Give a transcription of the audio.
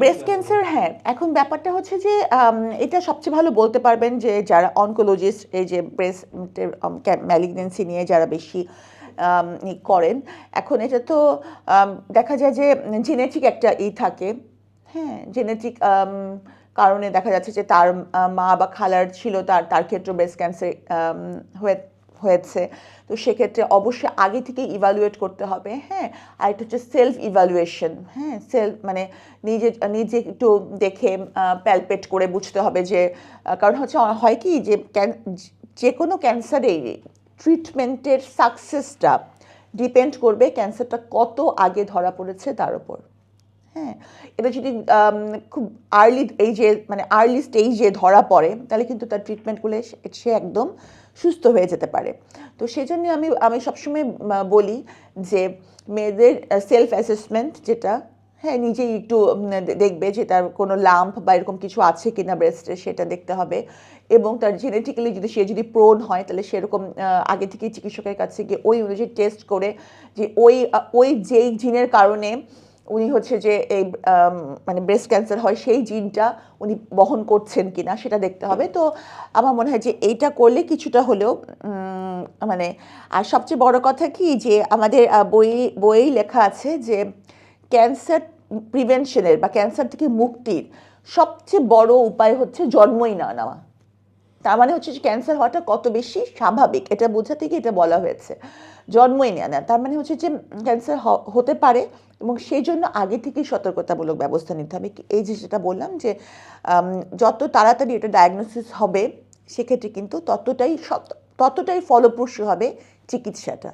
Breast cancer হ্যাঁ। এখন ব্যাপারটা হচ্ছে যে এটা সবচেয়ে ভালো বলতে পারবেন যে যারা অনকোলজিস্ট এই যে ব্রেস্ট ম্যালিগনেন্সি নিয়ে যারা বেশি করেন এখন এটা তো দেখা যায় যে জেনেটিক একটা ই থাকে। হ্যাঁ জেনেটিক কারণে দেখা যাচ্ছে যে তার মা বা খালার ছিল তার তার ক্ষেত্রে ব্রেস্ট ক্যান্সার হয়ে হয়েছে। তো সেক্ষেত্রে অবশ্যই আগে থেকে ইভালুয়েট করতে হবে হ্যাঁ? আর একটা হচ্ছে সেলফ ইভালুয়েশন হ্যাঁ? সেলফ মানে নিজে নিজে একটু দেখে প্যালপেট করে বুঝতে হবে যে কারণ হচ্ছে হয় কি যে যে কোনো ক্যান্সারেই ট্রিটমেন্টের সাকসেসটা ডিপেন্ড করবে ক্যান্সারটা কত আগে ধরা পড়েছে তার উপর। হ্যাঁ এটা যদি খুব আর্লি এইজে মানে আর্লি স্টেজে ধরা পড়ে, তাহলে কিন্তু তার ট্রিটমেন্টগুলো সে একদম সুস্থ হয়ে যেতে পারে। তো সেই জন্য আমি আমি সবসময় বলি যে মেয়েদের সেলফ অ্যাসেসমেন্ট যেটা হ্যাঁ নিজেই একটু দেখবে যে তার কোনো লাম্প বা এরকম কিছু আছে কি না ব্রেস্টে সেটা দেখতে হবে। এবং তার জেনেটিক্যালি যদি সে যদি প্রোন হয়, তাহলে সেরকম আগে থেকেই চিকিৎসকের কাছে গিয়ে ওই অনুযায়ী টেস্ট করে যে ওই ওই যেই জিনের কারণে উনি হচ্ছে যে এই মানে ব্রেস্ট ক্যান্সার হয় সেই জিনটা উনি বহন করছেন কিনা সেটা দেখতে হবে। তো আমার মনে হয় যে এইটা করলে কিছুটা হলেও মানে আর সবচেয়ে বড় কথা কি যে আমাদের বই, বইয়েই লেখা আছে যে ক্যান্সার প্রিভেনশনের বা ক্যান্সার থেকে মুক্তির সবচেয়ে বড় উপায় হচ্ছে জন্মই না নেওয়া। তার মানে হচ্ছে যে ক্যান্সার হওয়াটা কত বেশি স্বাভাবিক? এটা বোঝাতে গিয়ে এটা বলা হয়েছে। জন্মই নেয় না তার মানে হচ্ছে যে ক্যান্সার হতে পারে এবং সেই জন্য আগে থেকেই সতর্কতামূলক ব্যবস্থা নিতে হবে। এই যে যেটা বললাম যে যত তাড়াতাড়ি এটা ডায়াগনোসিস হবে, সেক্ষেত্রে কিন্তু ততটাই ততটাই ফলপ্রসূ হবে চিকিৎসাটা।